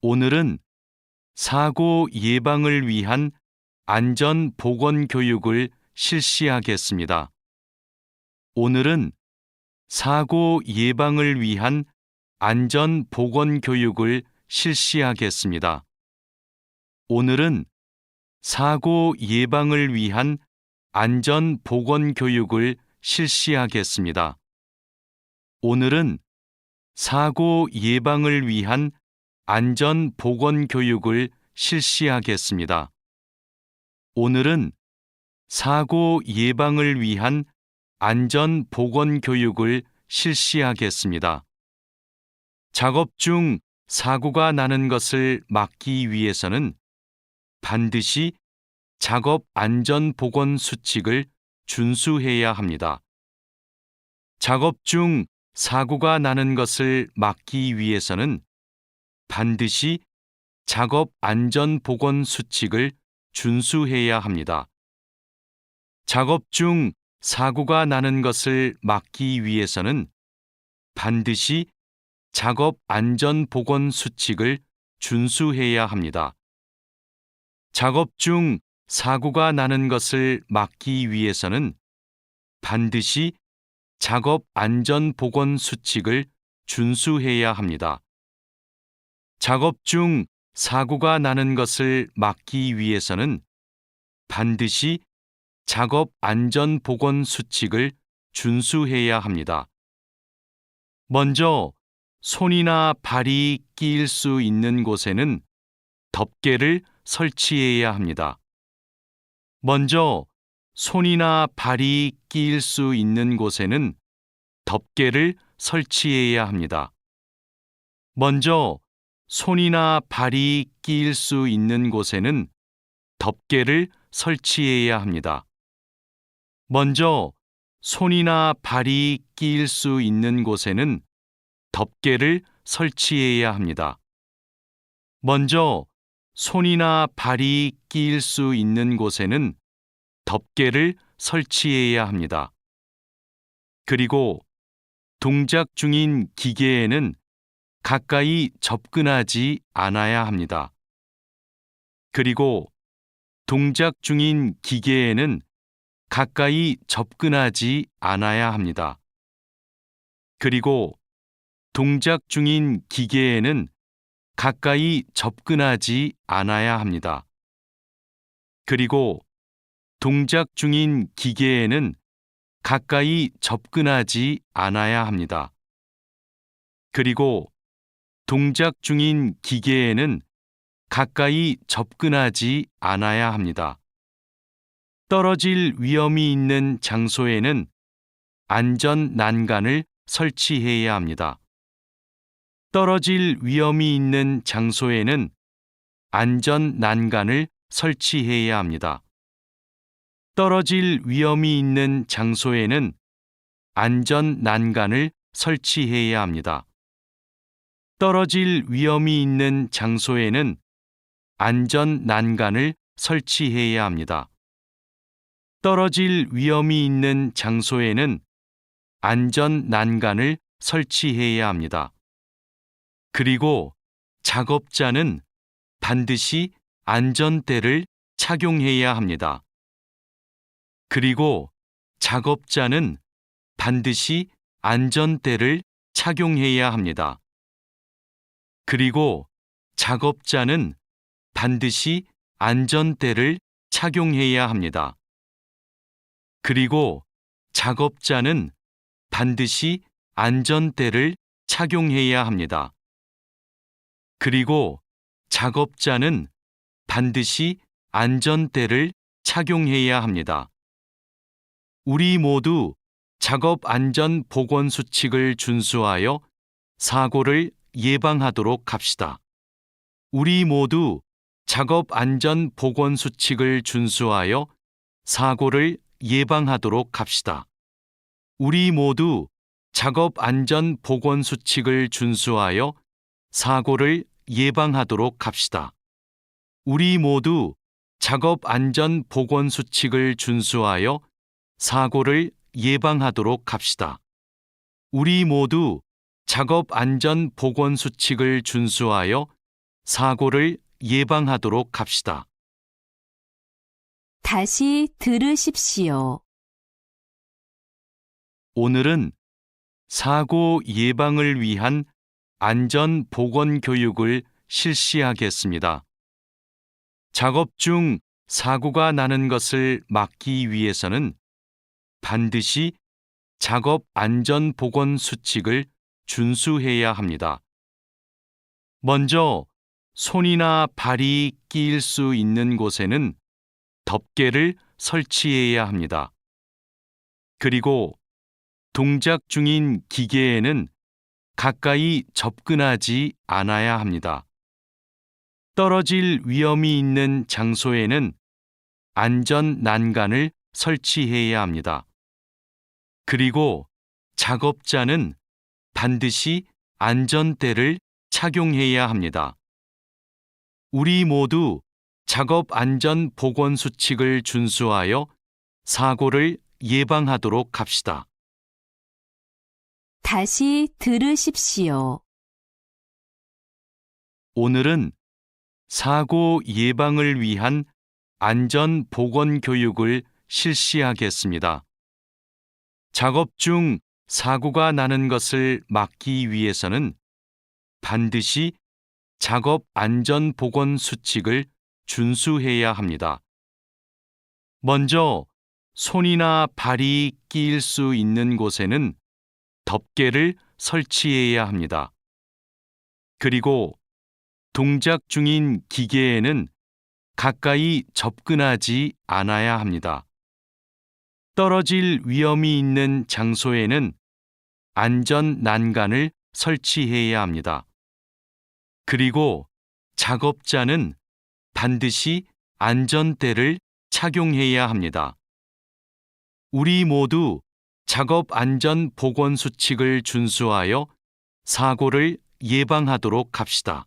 오늘은 사고 예방을 위한 안전 보건 교육을 실시하겠습니다. 오늘은 사고 예방을 위한 안전 보건 교육을 실시하겠습니다. 오늘은 사고 예방을 위한 안전 보건 교육을 실시하겠습니다. 오늘은 사고 예방을 위한 안전 보건 교육을 실시하겠습니다. 오늘은 사고 예방을 위한 안전 보건 교육을 실시하겠습니다. 작업 중 사고가 나는 것을 막기 위해서는 반드시 작업 안전 보건 수칙을 준수해야 합니다. 작업 중 사고가 나는 것을 막기 위해서는 반드시 작업 안전 보건 수칙을 준수해야 합니다. 작업 중 사고가 나는 것을 막기 위해서는 반드시 작업 안전 보건 수칙을 준수해야 합니다. 작업 중 사고가 나는 것을 막기 위해서는 반드시 작업 안전 보건 수칙을 준수해야 합니다. 작업 중 사고가 나는 것을 막기 위해서는 반드시 작업 안전 보건 수칙을 준수해야 합니다. 먼저 손이나 발이 끼일 수 있는 곳에는 덮개를 설치해야 합니다. 먼저 손이나 발이 끼일 수 있는 곳에는 덮개를 설치해야 합니다. 먼저 손이나 발이 끼일 수 있는 곳에는 덮개를 설치해야 합니다. 먼저 손이나 발이 끼일 수 있는 곳에는 덮개를 설치해야 합니다. 먼저 손이나 발이 끼일 수 있는 곳에는 덮개를 설치해야 합니다. 그리고 동작 중인 기계에는 가까이 접근하지 않아야 합니다. 그리고 동작 중인 기계에는 가까이 접근하지 않아야 합니다. 그리고 동작 중인 기계에는 가까이 접근하지 않아야 합니다. 그리고 동작 중인 기계에는 가까이 접근하지 않아야 합니다. 그리고 동작 중인 기계에는 가까이 접근하지 않아야 합니다. 떨어질 위험이 있는 장소에는 안전 난간을 설치해야 합니다. 떨어질 위험이 있는 장소에는 안전 난간을 설치해야 합니다. 떨어질 위험이 있는 장소에는 안전 난간을 설치해야 합니다. 떨어질 위험이 있는 장소에는 안전 난간을 설치해야 합니다. 떨어질 위험이 있는 장소에는 안전 난간을 설치해야 합니다. 그리고 작업자는 반드시 안전대를 착용해야 합니다. 그리고 작업자는 반드시 안전대를 착용해야 합니다. 그리고 작업자는 반드시 안전대를 착용해야 합니다. 그리고 작업자는 반드시 안전대를 착용해야 합니다. 그리고 작업자는 반드시 안전대를 착용해야 합니다. 우리 모두 작업 안전 보건 수칙을 준수하여 사고를 예방하도록 합시다. 우리 모두 작업 안전 보건 수칙을 준수하여 사고를 예방하도록 합시다. 우리 모두 작업 안전 보건 수칙을 준수하여 사고를 예방하도록 합시다. 우리 모두 작업 안전 보건 수칙을 준수하여 사고를 예방하도록 합시다. 우리 모두 작업 안전 보건 수칙을 준수하여 사고를 예방하도록 합시다. 다시 들으십시오. 오늘은 사고 예방을 위한 안전 보건 교육을 실시하겠습니다. 작업 중 사고가 나는 것을 막기 위해서는 반드시 작업 안전 보건 수칙을 준수해야 합니다. 먼저 손이나 발이 끼일 수 있는 곳에는 덮개를 설치해야 합니다. 그리고 동작 중인 기계에는 가까이 접근하지 않아야 합니다. 떨어질 위험이 있는 장소에는 안전 난간을 설치해야 합니다. 그리고 작업자는 반드시 안전대를 착용해야 합니다. 우리 모두 작업 안전 보건 수칙을 준수하여 사고를 예방하도록 합시다. 다시 들으십시오. 오늘은 사고 예방을 위한 안전 보건 교육을 실시하겠습니다. 작업 중 사고가 나는 것을 막기 위해서는 반드시 작업 안전 보건 수칙을 준수해야 합니다. 먼저 손이나 발이 끼일 수 있는 곳에는 덮개를 설치해야 합니다. 그리고 동작 중인 기계에는 가까이 접근하지 않아야 합니다. 떨어질 위험이 있는 장소에는 안전 난간을 설치해야 합니다. 그리고 작업자는 반드시 안전대를 착용해야 합니다. 우리 모두 작업 안전 보건 수칙을 준수하여 사고를 예방하도록 합시다.